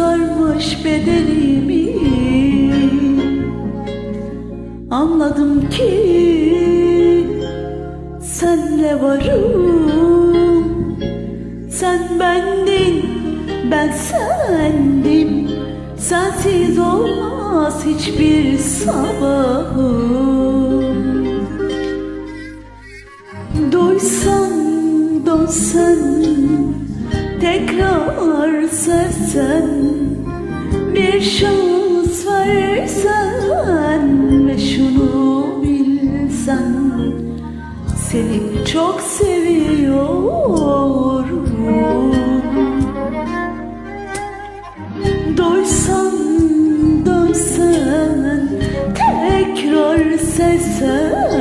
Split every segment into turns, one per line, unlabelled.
sarmış bedenimi. Anladım ki senle varım. Sen bendin, ben sendim. Sensiz olmaz hiçbir sabahım. Doysan, dönsen Tekrar sevsen Bir şans versen Ve şunu bilsen Seni çok seviyorum. Doysan, dönsen Tekrar sevsen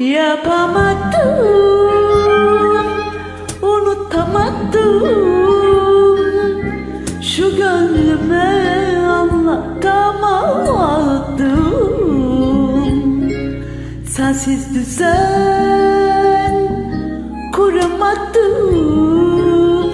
Yapamadım, unutamadım. Şu gönlüme anlatamadım Sensiz düzen kuramadım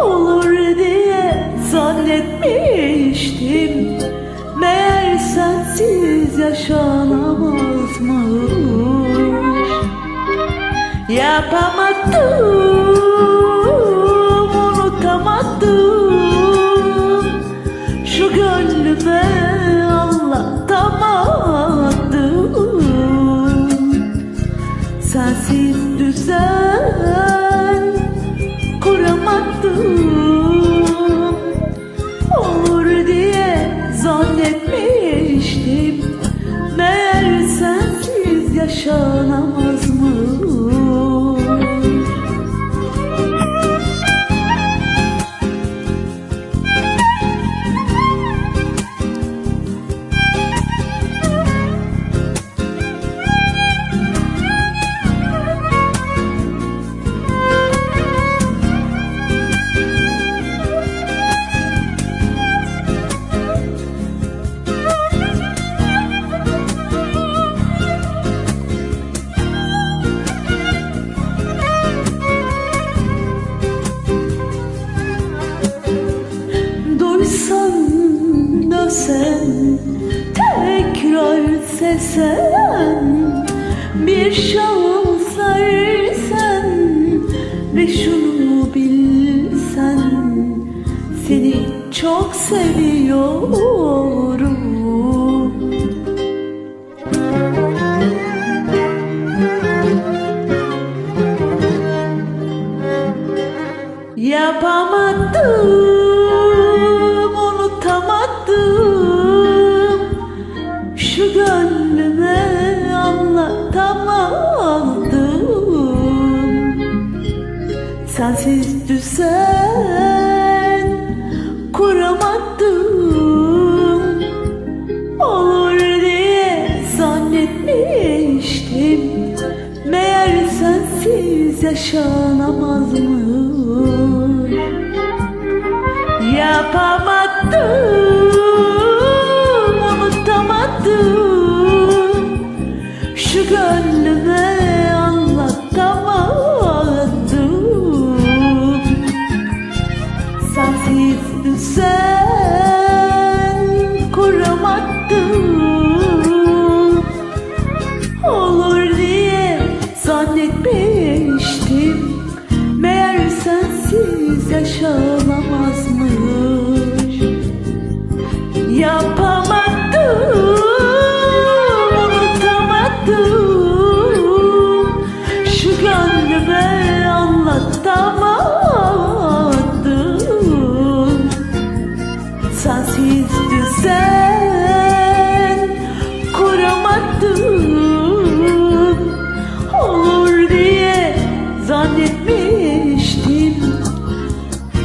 Olur diye zannetmiştim. Meğer sensiz yaşanamazmış. Yapamadım, yaşanamaz dösen tekrar sevsen Bir şans versen ve şunu bilsen Seni çok seviyorum. Yapamadım, Sensiz düzen kuramadım Olur diye zannetmiştim. Meğer sensiz yaşanamazmış Yapamadım, Yapamadım, unutamadım. Şu gönlüme anlatamadım. Sensiz düzen kuramadım. Olur diye zannetmiştim.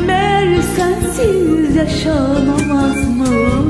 Meğer sensiz yaşanamaz mı?